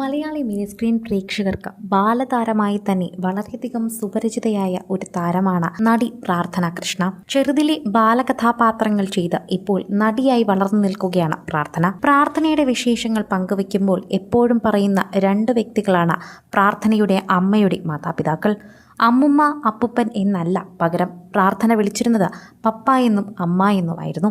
Malayali mini screen പ്രേക്ഷകർക്ക് ബാലതാരമായി തന്നെ വളരെയധികം സുപരിചിതയായ ഒരു താരമാണ് നടി പ്രാർത്ഥന കൃഷ്ണ. ചെറുതിലെ ബാലകഥാപാത്രങ്ങൾ ചെയ്ത് ഇപ്പോൾ നടിയായി വളർന്നു നിൽക്കുകയാണ് പ്രാർത്ഥന. പ്രാർത്ഥനയുടെ വിശേഷങ്ങൾ പങ്കുവയ്ക്കുമ്പോൾ എപ്പോഴും പറയുന്ന രണ്ട് വ്യക്തികളാണ് പ്രാർത്ഥനയുടെ അമ്മയുടെ മാതാപിതാക്കൾ. അമ്മുമ്മ അപ്പുപ്പൻ എന്നല്ല പകരം പ്രാർത്ഥന വിളിച്ചിരുന്നത് പപ്പ എന്നും അമ്മ എന്നുമായിരുന്നു.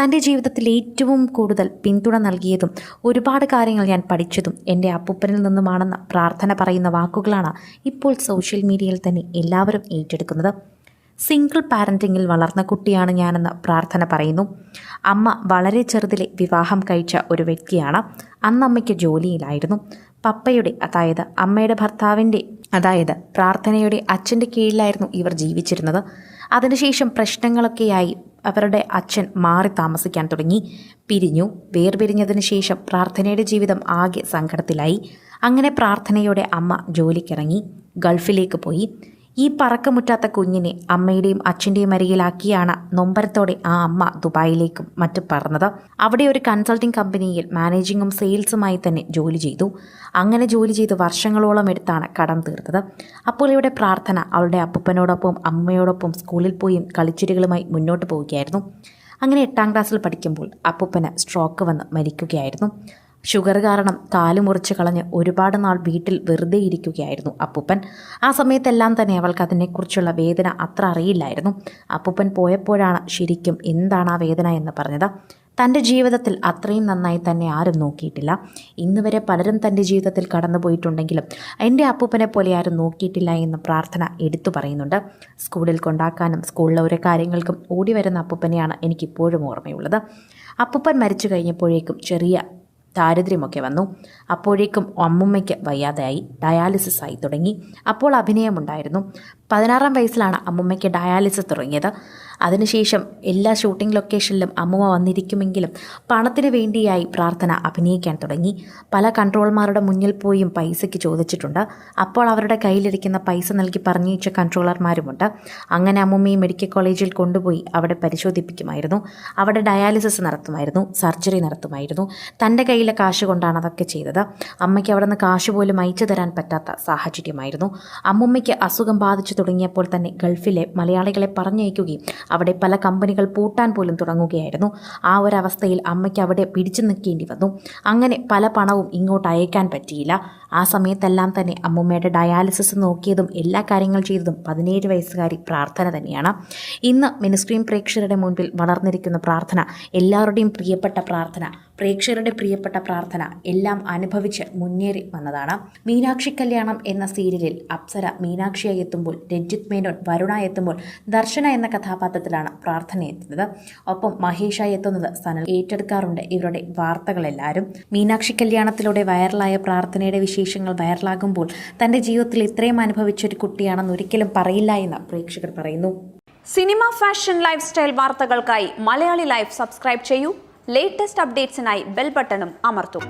തന്റെ ജീവിതത്തിൽ ഏറ്റവും കൂടുതൽ പിന്തുണ നൽകിയതും ഒരുപാട് കാര്യങ്ങൾ ഞാൻ പഠിച്ചതും എന്റെ അപ്പൂപ്പനിൽ നിന്നുമാണെന്ന് പ്രാർത്ഥന പറയുന്ന വാക്കുകളാണ് ഇപ്പോൾ സോഷ്യൽ മീഡിയയിൽ തന്നെ എല്ലാവരും ഏറ്റെടുക്കുന്നത്. സിംഗിൾ പാരന്റിങ്ങിൽ വളർന്ന കുട്ടിയാണ് ഞാനെന്ന് പ്രാർത്ഥന പറയുന്നു. അമ്മ വളരെ ചെറുതിലെ വിവാഹം കഴിച്ച ഒരു വ്യക്തിയാണ്. അന്നമ്മയ്ക്ക് ജോലിയിലായിരുന്നു. പപ്പയുടെ അതായത് അമ്മയുടെ ഭർത്താവിന്റെ അതായത് പ്രാർത്ഥനയുടെ അച്ഛന്റെ കീഴിലായിരുന്നു ഇവർ ജീവിച്ചിരുന്നത്. അതിനുശേഷം പ്രശ്നങ്ങളൊക്കെയായി അവരുടെ അച്ഛൻ മാറി താമസിക്കാൻ തുടങ്ങി. പിരിഞ്ഞു. വേർപിരിഞ്ഞതിന് ശേഷം പ്രാർത്ഥനയുടെ ജീവിതം ആകെ സങ്കടത്തിലായി. അങ്ങനെ പ്രാർത്ഥനയോടെ അമ്മ ജോലിക്കിറങ്ങി. ഗൾഫിലേക്ക് പോയി. ഈ പറക്കമുറ്റാത്ത കുഞ്ഞിനെ അമ്മയുടെയും അച്ഛന്റെയും അരികിലാക്കിയാണ് നൊമ്പരത്തോടെ ആ അമ്മ ദുബായിലേക്കും മറ്റും പറഞ്ഞത് അവിടെ ഒരു കൺസൾട്ടിംഗ് കമ്പനിയിൽ മാനേജിങ്ങും സെയിൽസുമായി തന്നെ ജോലി ചെയ്തു. അങ്ങനെ ജോലി ചെയ്ത് വർഷങ്ങളോളം എടുത്താണ് കടം തീർത്തത്. അപ്പോൾ ഇവിടെ പ്രാർത്ഥന അവളുടെ അപ്പൂപ്പനോടൊപ്പം അമ്മയോടൊപ്പം സ്കൂളിൽ പോയും കളിച്ചിരികളുമായി മുന്നോട്ട് പോവുകയായിരുന്നു. അങ്ങനെ എട്ടാം ക്ലാസ്സിൽ പഠിക്കുമ്പോൾ അപ്പൂപ്പന് സ്ട്രോക്ക് വന്ന് മരിക്കുകയായിരുന്നു. ഷുഗർ കാരണം കാൽ മുറിച്ച് കളഞ്ഞ് ഒരുപാട് നാൾ വീട്ടിൽ വെറുതെ ഇരിക്കുകയായിരുന്നു അപ്പൂപ്പൻ. ആ സമയത്തെല്ലാം തന്നെ അവൾക്ക് അതിനെക്കുറിച്ചുള്ള വേദന അത്ര അറിയില്ലായിരുന്നു. അപ്പൂപ്പൻ പോയപ്പോഴാണ് ശരിക്കും എന്താണ് ആ വേദന എന്ന് പറഞ്ഞത്. തന്റെ ജീവിതത്തിൽ അത്രയും നന്നായി തന്നെ ആരും നോക്കിയിട്ടില്ല. ഇന്ന് വരെ പലരും തന്റെ ജീവിതത്തിൽ കടന്നുപോയിട്ടുണ്ടെങ്കിലും എന്റെ അപ്പൂപ്പനെ പോലെ ആരും നോക്കിയിട്ടില്ല എന്ന് പ്രാർത്ഥന എടുത്തു പറയുന്നുണ്ട്. സ്കൂളിൽ കൊണ്ടാക്കാനും സ്കൂളിലെ ഓരോ കാര്യങ്ങൾക്കും ഓടി വരുന്ന അപ്പൂപ്പനെയാണ് എനിക്കിപ്പോഴും ഓർമ്മയുള്ളത്. അപ്പൂപ്പൻ മരിച്ചു കഴിഞ്ഞപ്പോഴേക്കും ചെറിയ ദാരിദ്ര്യമൊക്കെ വന്നു. അപ്പോഴേക്കും അമ്മുമ്മയ്ക്ക് വയ്യാതായി ഡയാലിസിസ് ആയി തുടങ്ങി. അപ്പോൾ അഭിനയമുണ്ടായിരുന്നു. പതിനാറാം വയസ്സിലാണ് അമ്മുമ്മയ്ക്ക് ഡയാലിസിസ് തുടങ്ങിയത്. അതിനുശേഷം എല്ലാ ഷൂട്ടിംഗ് ലൊക്കേഷനിലും അമ്മുമ്മ വന്നിരിക്കുമെങ്കിലും പണത്തിന് വേണ്ടിയായി പ്രാർത്ഥന അഭിനയിക്കാൻ തുടങ്ങി. പല കൺട്രോളർമാരുടെ മുന്നിൽ പോയും പൈസയ്ക്ക് ചോദിച്ചിട്ടുണ്ട്. അപ്പോൾ അവരുടെ കയ്യിലിരിക്കുന്ന പൈസ നൽകി പറഞ്ഞയച്ച കൺട്രോളർമാരുമുണ്ട്. അങ്ങനെ അമ്മുമ്മയെ മെഡിക്കൽ കോളേജിൽ കൊണ്ടുപോയി അവിടെ പരിശോധിപ്പിക്കുമായിരുന്നു. അവിടെ ഡയാലിസിസ് നടത്തുമായിരുന്നു സർജറി നടത്തുമായിരുന്നു. തന്റെ കയ്യിലെ കാശ് കൊണ്ടാണ് അതൊക്കെ ചെയ്തത്. അമ്മയ്ക്ക് അവിടെ നിന്ന് കാശ് പോലും അയച്ചു തരാൻ പറ്റാത്ത സാഹചര്യമായിരുന്നു. അമ്മുമ്മയ്ക്ക് അസുഖം ബാധിച്ചു തുടങ്ങിയപ്പോൾ തന്നെ ഗൾഫിലെ മലയാളികളെ പറഞ്ഞയക്കുകയും അവിടെ പല കമ്പനികൾ പൂട്ടാൻ പോലും തുടങ്ങുകയായിരുന്നു. ആ ഒരവസ്ഥയിൽ അമ്മയ്ക്ക് അവിടെ പിടിച്ചു നിൽക്കേണ്ടി വന്നു. അങ്ങനെ പല പണവും ഇങ്ങോട്ട് അയക്കാൻ പറ്റിയില്ല. ആ സമയത്തെല്ലാം തന്നെ അമ്മൂമ്മയുടെ ഡയാലിസിസ് നോക്കിയതും എല്ലാ കാര്യങ്ങൾ ചെയ്തതും പതിനേഴ് വയസ്സുകാരി പ്രാർത്ഥന തന്നെയാണ്. ഇന്ന് മിനിസ്ക്രീൻ പ്രേക്ഷകരുടെ മുൻപിൽ വളർന്നിരിക്കുന്ന പ്രാർത്ഥന എല്ലാവരുടെയും പ്രിയപ്പെട്ട പ്രാർത്ഥന പ്രേക്ഷകരുടെ പ്രിയപ്പെട്ട പ്രാർത്ഥന എല്ലാം അനുഭവിച്ച് മുന്നേറി വന്നതാണ്. മീനാക്ഷി കല്യാണം എന്ന സീരിയലിൽ അപ്സര മീനാക്ഷിയായി എത്തുമ്പോൾ രഞ്ജിത്ത് മേനോൻ വരുണ എത്തുമ്പോൾ ദർശന എന്ന കഥാപാത്രത്തിലാണ് പ്രാർത്ഥന എത്തുന്നത്. ഒപ്പം മഹേഷായി എത്തുന്നത് സനൽ ഏറ്റെടുക്കാറുണ്ട്. ഇവരുടെ വാർത്തകളെല്ലാവരും. മീനാക്ഷി കല്യാണത്തിലൂടെ വൈറലായ പ്രാർത്ഥനയുടെ വിശേഷങ്ങൾ വൈറലാകുമ്പോൾ തന്റെ ജീവിതത്തിൽ ഇത്രയും അനുഭവിച്ച ഒരു കുട്ടിയാണെന്ന് ഒരിക്കലും പറയില്ല എന്ന് പ്രേക്ഷകർ പറയുന്നു. സിനിമ ഫാഷൻ ലൈഫ് സ്റ്റൈൽ വാർത്തകൾക്കായി മലയാളി ലൈഫ് സബ്സ്ക്രൈബ് ചെയ്യൂ. ലേറ്റസ്റ്റ് അപ്ഡേറ്റ്സിനായി ബെൽ ബട്ടണും അമർത്തും.